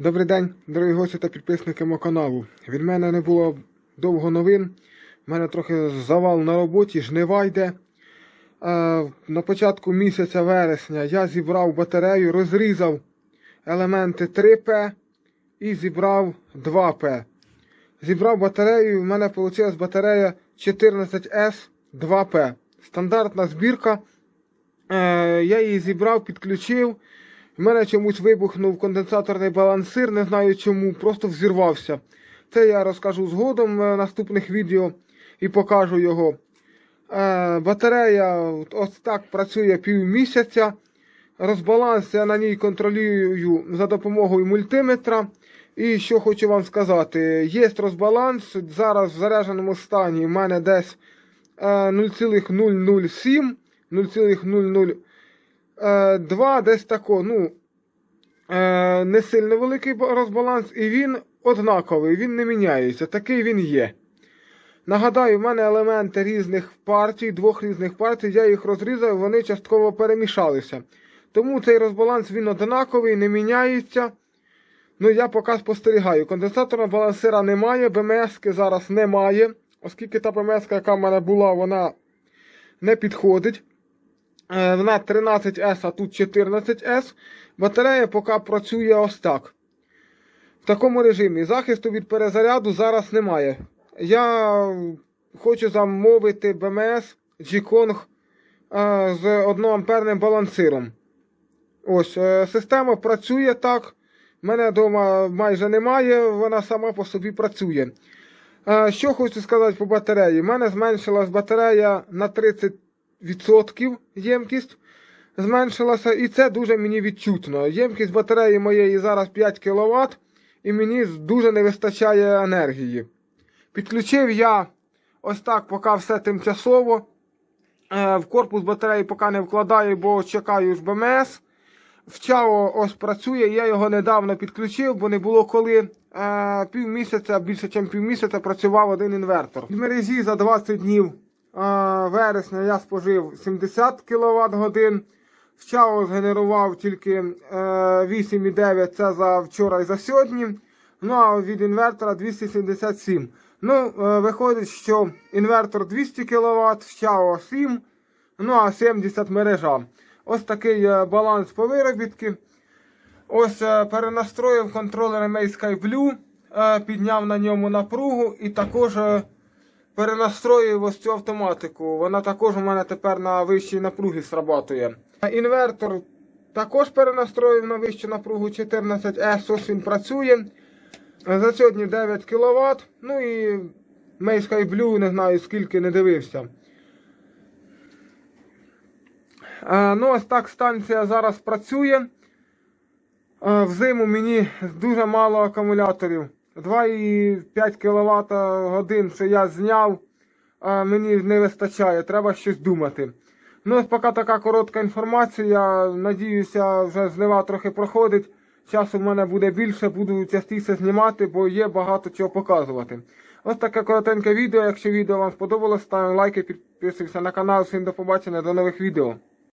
Добрий день, дорогі гості та підписники мого каналу. Від мене не було довго новин. У мене трохи завал на роботі, жнива йде. Е, на початку місяця вересня я зібрав батарею, розрізав елементи 3П і зібрав 2П. Зібрав батарею, в мене вийшла батарея 14S 2P. Стандартна збірка. Е, я її зібрав, підключив. У мене чомусь вибухнув конденсаторний балансир, не знаю чому, просто взірвався. Це я розкажу згодом в наступних відео і покажу його. Е, батарея ось так працює півмісяця. Розбаланс я на ній контролюю за допомогою мультиметра. І що хочу вам сказати, є розбаланс. Зараз в зарядженому стані в мене десь е, 0,007, 0,002, десь тако, ну, е, не сильно великий розбаланс, і він однаковий, він не міняється. Такий він є. Нагадаю, в мене елементи різних партій, двох різних партій, я їх розрізав, вони частково перемішалися. Тому цей розбаланс він однаковий, не міняється. Ну, я поки спостерігаю. Конденсаторного балансира немає, БМС-ки зараз немає, оскільки та БМС, яка в мене була, вона не підходить. Е, Вона 13С, а тут 14С. Батарея поки працює ось так. В такому режимі. Захисту від перезаряду зараз немає. Я хочу замовити БМС G-Kong е, з 1 амперним балансиром. Ось, е, система працює так. Мене вдома майже немає, вона сама по собі працює. Що хочу сказати по батареї? У мене зменшилась батарея на 30% ємкість. Зменшилася, і це дуже мені відчутно. Ємкість батареї моєї зараз 5 кВт, і мені дуже не вистачає енергії. Підключив я ось так, поки все тимчасово. Е, В корпус батареї поки не вкладаю, бо чекаю ж БМС. В Чао ось працює, я його недавно підключив, бо не було коли е, півмісяця, більше ніж півмісяця працював один інвертор. В мережі за 20 днів вересня я спожив 70 кВт годин. В Чао згенерував тільки е, 8,9 це за вчора і за сьогодні. Ну а від інвертора 277. Ну, е, виходить, що інвертор 200 кВт, в Чао 7, ну а 70 мережа. Ось такий е, баланс по виробітки. Ось е, перенастроїв контролер MA Sky Blue, е, підняв на ньому напругу і також перенастроїв ось цю автоматику. Вона також у мене тепер на вищій напругі срабатує. Інвертор також перенастроїв на вищу напругу 14S, ось він працює. За сьогодні 9 кВт. Ну і Sky Blue не знаю скільки не дивився. Ну, ось так станція зараз працює. Взиму мені дуже мало акумуляторів. 2,5 кВт годин, що я зняв, мені не вистачає, треба щось думати. Ну, ось поки така коротка інформація. Надіюся, вже злива трохи проходить. Часу в мене буде більше, буду частіше знімати, бо є багато чого показувати. Ось таке коротеньке відео. Якщо відео вам сподобалось, ставимо лайки, підписуйтесь на канал. Всім до побачення, до нових відео.